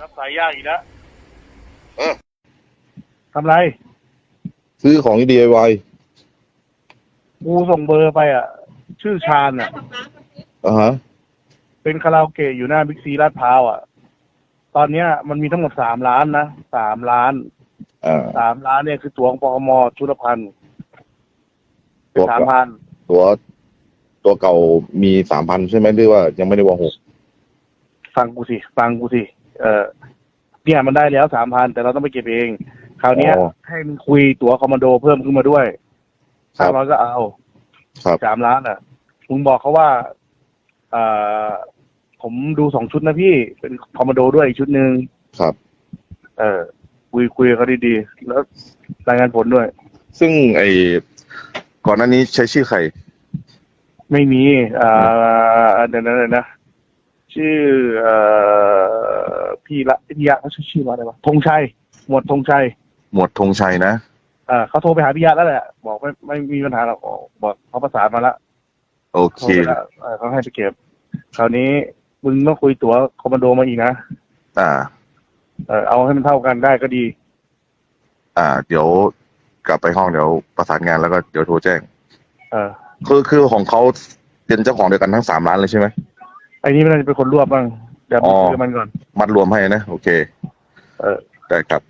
รับสายยากอีกแล้วเออทำไร ซื้อของที่ DIY กูส่งเบอร์ไปอะ ชื่อชาญอะ อ่าฮะเป็นคาราโอเกะอยู่หน้าบิ๊กซีลาดพร้าวอะ ตอนเนี้ยมันมีทั้งหมดสามล้านนะสามล้านอ่า สามล้านเนี่ยคือตั๋วของปคมชุดละพันตัวสามพันตัวตัวเก่ามีสามพันใช่ไหมหรือว่ายังไม่ได้วางหกฟังกูสิ ฟังกูสิ เออเนี่ยมันได้แล้วสามพันแต่เราต้องไปเก็บเอง คราวเนี้ย อ๋อ ให้มึงคุยตั๋วคอมมานโดเพิ่มขึ้นมาด้วยครัสามบร้อยก็เอาครับ สามล้านอะมึงบอกเขาว่าเอ่อผมดูสองชุดนะพี่ เป็นคอมมานโดด้วยอีกชุดหนึ่งครับ เออ คุยคุยกับเขาดีๆ แล้วรายงานผลด้วย ซึ่งไอก่อนหน้านี้ใช้ชื่อใคร ไม่มีอ่าเดี๋ยวนะเดี๋ยวนะ ชื่อเอ่อ พี่ละพี่ยะเขาชื่อชื่อว่าอะไรวะธงชัย หมวดธงชัยหมวดธงชัยนะอ่าเขาโทรไปหาพี่ยะแล้วแหละ บอกไม่ไม่มีปัญหาหรอกบอกเขาประสานมาแล้วโอโทเครไปแล้วเออเขาให้ไปเก็บ คราวนี้มึงต้องคุยตั๋วคอมมานโดมาอีกนะอ่า เออเอาให้มันเท่ากันได้ก็ดี อ่า เดี๋ยวกลับไปห้องเดี๋ยวประสานงานแล้วก็เดี๋ยวโทรแจ้ง เออคือคือของเขาเป็นเจ้าของเดียวกันทั้งสามร้านเลยใช่ไหมไอ้นี่มันน่าจะเป็นคนรวบบ้าง เดี๋ยวอ๋มึงอคุยกับมันก่อน มัดรวมให้นะ โอเค เออ ได้ครับ